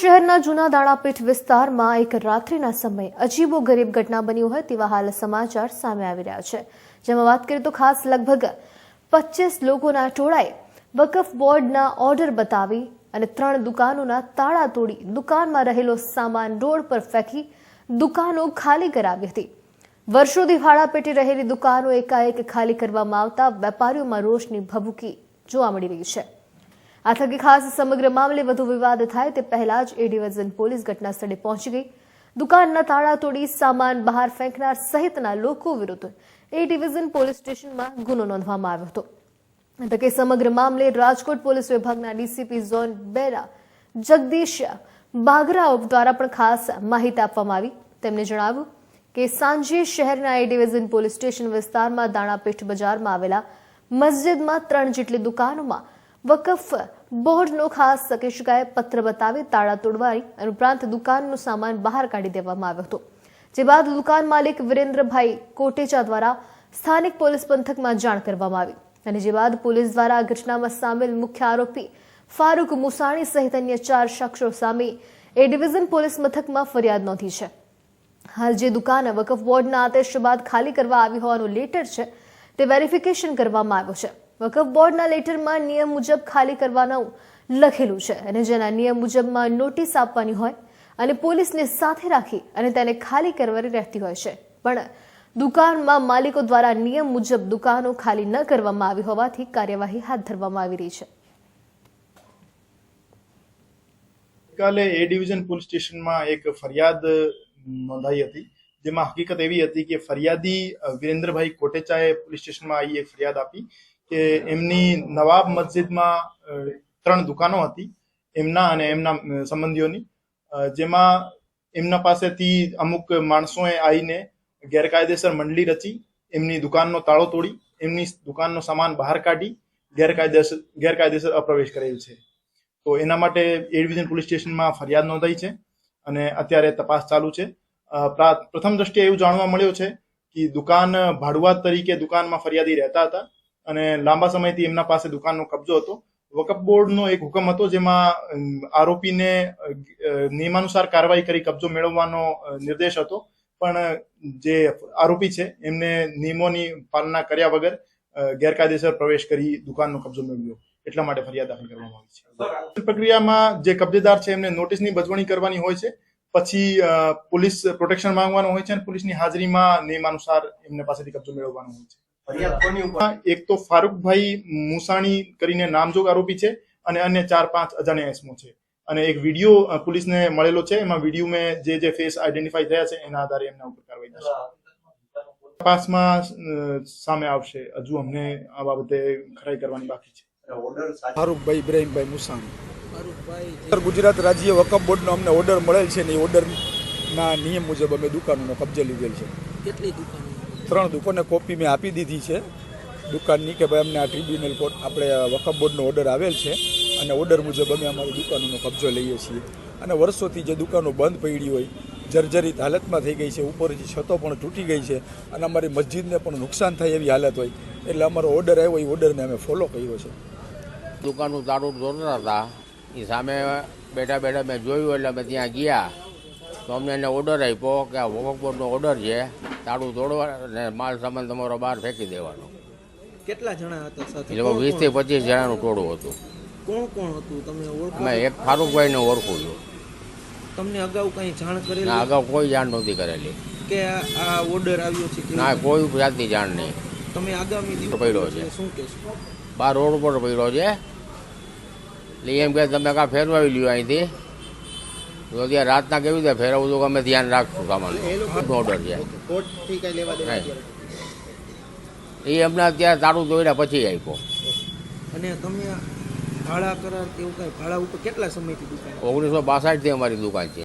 શહેરના જૂના દાણાપીઠ વિસ્તારમાં એક રાત્રિના સમયે અજીબો ગરીબ ઘટના બની હોય તેવા હાલ સમાચાર સામે આવી રહ્યા છે. જેમાં વાત કરીએ તો ખાસ લગભગ પચીસ લોકોના ટોળાએ વકફ બોર્ડના ઓર્ડર બતાવી અને ત્રણ દુકાનોના તાળા તોડી દુકાનમાં રહેલો સામાન રોડ પર ફેંકી દુકાનો ખાલી કરાવી હતી. વર્ષોથી ભાડા પેટી રહેલી દુકાનો એકાએક ખાલી કરવામાં આવતા વેપારીઓમાં રોષની ભભૂકી જોવા મળી રહી છે. આ ખાસ સમગ્ર મામલે વધુ વિવાદ થાય તે પહેલા જ એ પોલીસ ઘટના સ્થળે પહોંચી ગઈ. દુકાનના તાળા તોડી સામાન બહાર ફેંકનાર સહિતના લોકો વિરુદ્ધ એ ડિવિઝન પોલીસ સ્ટેશનમાં ગુનો નોંધવામાં આવ્યો હતો. તકે સમગ્ર મામલે રાજકોટ પોલીસ વિભાગના ડીસીપી ઝોન બેરા જગદીશ બાગરાઓ દ્વારા પણ ખાસ માહિતી આપવામાં આવી. તેમણે જણાવ્યું કે સાંજે શહેરના એ ડિવિઝન પોલીસ સ્ટેશન વિસ્તારમાં દાણાપીઠ બજારમાં આવેલા મસ્જિદમાં ત્રણ જેટલી દુકાનોમાં વકફ બોર્ડનો ખાસ શકે શકાય પત્ર બતાવી તાળા તોડવાની ઉપરાંત દુકાનનો સામાન બહાર કાઢી દેવામાં આવ્યો હતો. જે બાદ દુકાન માલિક વિરેન્દ્રભાઈ કોટેચા દ્વારા સ્થાનિક પોલીસ પંથકમાં જાણ કરવામાં આવી અને જે બાદ પોલીસ દ્વારા આ ઘટનામાં સામેલ મુખ્ય આરોપી ફારૂક મુસાણી સહિત અન્ય ચાર શખ્સો સામે એ ડિવિઝન પોલીસ મથકમાં ફરિયાદ નોંધી છે. હાલ જે દુકાન વકફ બોર્ડના આદેશ બાદ ખાલી કરવા આવી હોવાનું લેટર છે, તે વેરિફિકેશન કરવામાં આવ્યું છે. વકફ બોર્ડના લેટરમાં નિયમ મુજબ ખાલી કરવાનું લખેલું છે અને જેના નિયમ મુજબમાં નોટિસ આપવાની હોય અને પોલીસને સાથે રાખી અને તેને ખાલી કરવાની રહેતી હોય છે. પણ દુકાનમાં માલિકો દ્વારા નિયમ મુજબ દુકાનો ખાલી ન કરવામાં આવી હોવાથી કાર્યવાહી હાથ ધરવામાં આવી રહી છે. ગઈકાલે એ ડિવિઝન પોલીસ સ્ટેશનમાં એક ફરિયાદ નોંધાઈ હતી, જેમાં હકીકત એવી હતી કે ફરિયાદી વિરેન્દ્રભાઈ કોટેચાએ પોલીસ સ્ટેશનમાં આવી એક ફરિયાદ આપી કે એમની નવાબ મસ્જિદમાં ત્રણ દુકાનો હતી, એમના અને એમના સંબંધીઓની. જેમાં એમના પાસેથી અમુક માણસોએ આવીને ગેરકાયદેસર મંડળી રચી, એમની દુકાનનો તાળો તોડી, એમની દુકાનનો સામાન બહાર કાઢી, ગેરકાયદેસર ગેરકાયદેસર અપ્રવેશ કરેલ છે. તો એના માટે એ ડિવિઝન પોલીસ સ્ટેશનમાં ફરિયાદ નોંધાઈ છે અને અત્યારે તપાસ ચાલુ છે. પ્રથમ દ્રષ્ટિએ એવું જાણવા મળ્યું છે કે દુકાન ભાડુઆત તરીકે દુકાનમાં ફરિયાદી રહેતા હતા. અને લાંબા સમયથી એમના પાસે દુકાનનો કબજો હતો. વકફ બોર્ડનો એક હુકમ હતો જેમાં આરોપીને નિયમાનુસાર કાર્યવાહી કરી કબજો મેળવવાનો નિર્દેશ હતો. પણ જે આરોપી છે એમને નિયમોની પાલના કર્યા વગર ગેરકાયદેસર પ્રવેશ કરી દુકાનનો કબજો મેળવ્યો. એટલા માટે ફરિયાદ દાખલ કરવામાં આવી છે. પ્રક્રિયામાં જે કબજેદાર છે એમને નોટિસની બજવણી કરવાની હોય છે. પછી પોલીસ પ્રોટેક્શન માંગવાનું હોય છે અને પોલીસની હાજરીમાં નિયમાનુસાર એમને પાસેથી કબજો મેળવવાનો હોય છે. એક તો ફારૂકભાઈ મુસાણી કરીને નામજોગ આરોપી છે અને અન્ય ચાર પાંચ અજાણ્યા એસમો છે. અને એક વીડિયો પોલીસને મળેલો છે. એમાં વિડીયોમાં જે જે ફેસ આઈડેન્ટિફાઈ થયા છે એના આધારે એમના ઉપર કાર્યવાહી થશે. તપાસમાં સામે આવશે. હજુ અમને આ બાબતે ખરાઈ કરવાની બાકી છે. ઓર્ડર ફારૂકભાઈ ઇબ્રાહીમભાઈ મુસાણી. ઉત્તર ગુજરાત રાજ્ય વકફ બોર્ડનો અમને ઓર્ડર મળેલ છે ને એ ઓર્ડરના નિયમ મુજબ અમે દુકાનોનો કબજે લીધેલ છે. કેટલી દુકાનો? ત્રણ દુકાને કોપી મેં આપી દીધી છે. દુકાનની કે ભાઈ અમને આ ટ્રિબ્યુનલ કોર્ટ આપણે વકફ બોર્ડનો ઓર્ડર આવેલ છે અને ઓર્ડર મુજબ અમે અમારી દુકાનોનો કબજો લઈએ છીએ. અને વર્ષોથી જે દુકાનો બંધ પડી હોય, જર્જરિત હાલતમાં થઈ ગઈ છે ઉપરથી છતો પણ તૂટી ગઈ છે અને અમારી મસ્જિદને પણ નુકસાન થાય એવી હાલત હોય, એટલે અમારો ઓર્ડર આવ્યો, એ ઓર્ડરને અમે ફોલો કર્યો છે. દુકાનનું તાળું દોરતા હતા. એ સામે બેઠા બેઠા મેં જોયું એટલે અમે ત્યાં ગયા. તો અમને એને ઓર્ડર આપ્યો કે આ વોકબોર્ડનો ઓર્ડર છે તાળું તોડવા અને માલ સામાન તમારો બહાર ફેંકી દેવાનો. કેટલા જણા હતા સાથે? એટલે વીસ વીસથી પચીસ જણાનું ટોળું હતું. કોણ કોણ હતું? તમે ઓળખો? અમે એક ફારૂકભાઈને ઓળખું છું. તમને અગાઉ કઈ જાણ ના કરેલી અગાઉ કોઈ જાણ નહોતી કરેલી. કે આ- ઓર્ડર આવ્યો છે ના કોઈ જાતની જાણ નહીં. તમે આગામી પડ્યો છે. શું કહેશો? બાર રોડ ઉપર પડ્યો છે. એટલે એમ કે તમે કાં ફેરવાવી લ્યો અહીંથી? તો ત્યાં રાતના કેવી રીતે ફેરવવું તો અમે ધ્યાન રાખશું સામાન. ઓર્ડર છે. એ અમને અત્યારે તાળું દોડ્યા પછી આપ્યો. અને તમે ભાડા કરાર એવું કઈ? ભાડા ઉપર કેટલા સમયથી દુકાન? ઓગણીસો બાસઠથી અમારી દુકાન છે.